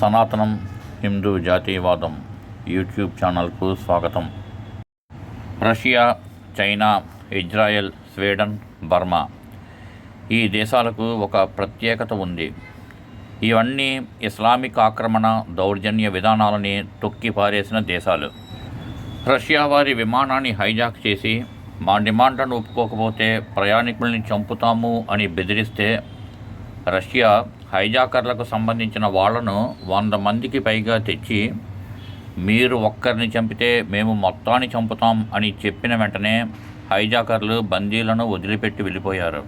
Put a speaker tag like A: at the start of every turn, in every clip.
A: సనాతనం హిందూ జాతీయవాదం యూట్యూబ్ ఛానల్కు స్వాగతం. Russia China Israel Sweden Burma ఈ దేశాలకు ఒక ప్రత్యేకత ఉంది. ఇవన్నీ ఇస్లామిక్ ఆక్రమణ దౌర్జన్య విధానాలని తొక్కిపారేసిన దేశాలు. రష్యా వారి విమానాన్ని హైజాక్ చేసి మా డిమాండ్లను ఒప్పుకోకపోతే ప్రయాణికుల్ని చంపుతాము అని బెదిరిస్తే రష్యా హైజాకర్లకు సంబంధించిన వాళ్ళను వంద మందికి పైగా తెచ్చి మీరు ఒక్కరిని చంపితే మేము మొత్తాన్ని చంపుతాం అని చెప్పిన వెంటనే హైజాకర్లు బందీలను వదిలిపెట్టి వెళ్ళిపోయారు.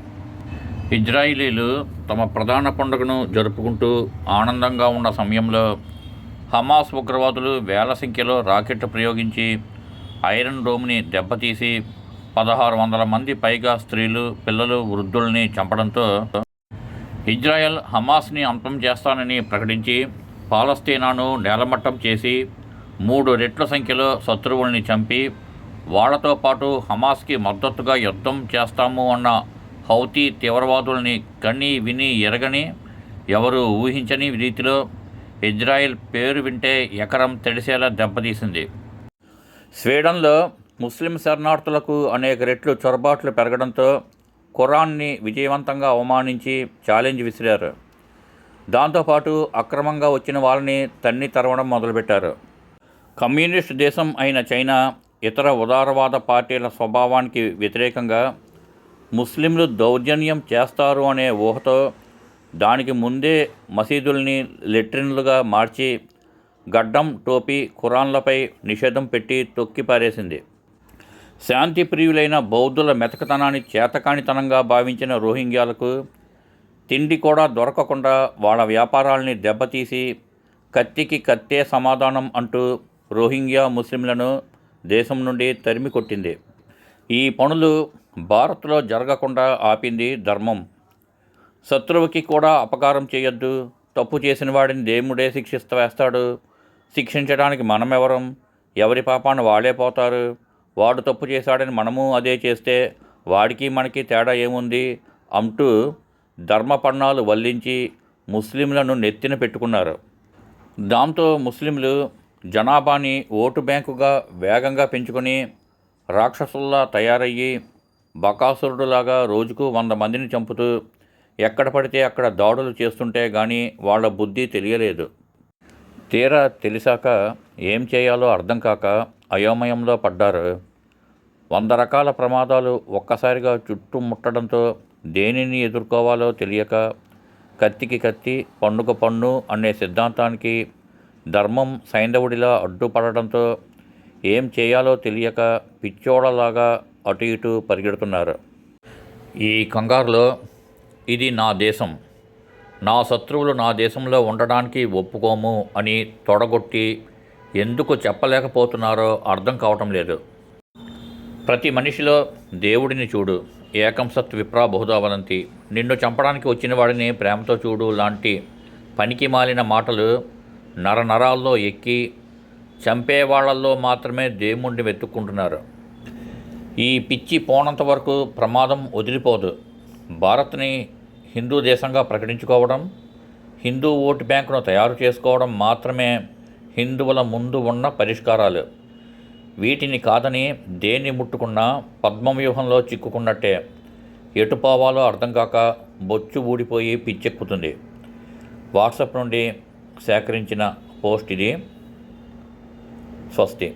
A: ఇజ్రాయిలీలు తమ ప్రధాన పండుగను జరుపుకుంటూ ఆనందంగా ఉన్న సమయంలో హమాస్ ఉగ్రవాదులు వేల సంఖ్యలో రాకెట్ ప్రయోగించి ఐరన్ డోమ్ని దెబ్బతీసి పదహారు వందల మంది పైగా స్త్రీలు పిల్లలు వృద్ధుల్ని చంపడంతో ఇజ్రాయెల్ హమాస్ని అంతం చేస్తానని ప్రకటించి పాలస్తీనాను నేలమట్టం చేసి మూడు రెట్ల సంఖ్యలో శత్రువుల్ని చంపి వాళ్ళతో పాటు హమాస్కి మద్దతుగా యుద్ధం చేస్తాము అన్న హౌతీ తీవ్రవాదుల్ని కని విని ఎరగని ఎవరు ఊహించని రీతిలో ఇజ్రాయెల్ పేరు వింటే ఎకరం తెడిసేలా దెబ్బతీసింది. స్వీడన్లో ముస్లిం శరణార్థులకు అనేక రెట్లు చొరబాట్లు పెరగడంతో ఖురాన్ని విజయవంతంగా అవమానించి ఛాలెంజ్ విసిరారు. దాంతోపాటు అక్రమంగా వచ్చిన వాళ్ళని తన్ని తరవడం మొదలుపెట్టారు. కమ్యూనిస్ట్ దేశం అయిన చైనా ఇతర ఉదారవాద పార్టీల స్వభావానికి వ్యతిరేకంగా ముస్లింలు దౌర్జన్యం చేస్తారు అనే ఊహతో దానికి ముందే మసీదుల్ని లెట్రిన్లుగా మార్చి గడ్డం టోపీ ఖురాన్లపై నిషేధం పెట్టి తొక్కిపారేసింది. శాంతి ప్రియులైన బౌద్ధుల మెతకతనాన్ని చేతకానితనంగా భావించిన రోహింగ్యాలకు తిండి కూడా దొరకకుండా వాళ్ళ వ్యాపారాల్ని దెబ్బతీసి కత్తికి కత్తే సమాధానం అంటూ రోహింగ్యా ముస్లింలను దేశం నుండి తరిమి కొట్టింది. ఈ పనులు భారత్లో జరగకుండా ఆపింది ధర్మం. శత్రువుకి కూడా అపకారం చేయొద్దు తప్పు చేసిన వాడిని దేవుడే శిక్షిస్త వేస్తాడు శిక్షించడానికి మనమెవరం ఎవరి పాపాన్ని వాళ్ళే పోతారు వాడు తప్పు చేశాడని మనము అదే చేస్తే వాడికి మనకి తేడా ఏముంది? అంటూ ధర్మపన్నాలు వల్లించి ముస్లింలను నెత్తిన పెట్టుకున్నారు. దాంతో ముస్లింలు జనాభాని ఓటు బ్యాంకుగా వేగంగా పెంచుకొని రాక్షసుల్లా తయారయ్యి బకాసురుడులాగా రోజుకు వంద మందిని చంపుతూ ఎక్కడ పడితే అక్కడ దాడులు చేస్తుంటే కానీ వాళ్ళ బుద్ధి తెలియలేదు. తీరా తెలిసాక ఏం చేయాలో అర్థం కాక అయోమయంలో పడ్డారు వంద రకాల ప్రమాదాలు ఒక్కసారిగా చుట్టుముట్టడంతో దేనిని ఎదుర్కోవాలో తెలియక కత్తికి కత్తి పన్నుకు పన్ను అనే సిద్ధాంతానికి ధర్మం సైంధవుడిలా అడ్డుపడడంతో ఏం చేయాలో తెలియక పిచ్చోడలాగా అటు ఇటు పరిగెడుతున్నారు. ఈ కంగారులో ఇది నా దేశం. నా శత్రువులు నా దేశంలో ఉండడానికి ఒప్పుకోము అని తొడగొట్టి ఎందుకు చెప్పలేకపోతున్నారో అర్థం కావటం లేదు. ప్రతి మనిషిలో దేవుడిని చూడు ఏకం సత్ విప్రా బహుదావనంతి నిన్ను చంపడానికి వచ్చిన వాడిని ప్రేమతో చూడు లాంటి పనికి మాలిన మాటలు నరనరాల్లో ఎక్కి చంపేవాళ్ళలో మాత్రమే దేవుణ్ణి వెతుక్కుంటున్నారు. ఈ పిచ్చి పోనంత వరకు ప్రమాదం వదిలిపోదు. భారత్ని హిందూ దేశంగా ప్రకటించుకోవడం హిందూ ఓటు బ్యాంకును తయారు చేసుకోవడం మాత్రమే హిందువుల ముందు ఉన్న పరిష్కారాలు. వీటిని కాదని దేన్ని ముట్టుకున్నా పద్మవ్యూహంలో చిక్కుకున్నట్టే. ఎటు పోవాలో అర్థం కాక బొచ్చు ఊడిపోయి పిచ్చెక్కుతుంది. వాట్సాప్ నుండి సేకరించిన పోస్ట్ ఇది. స్వస్తి.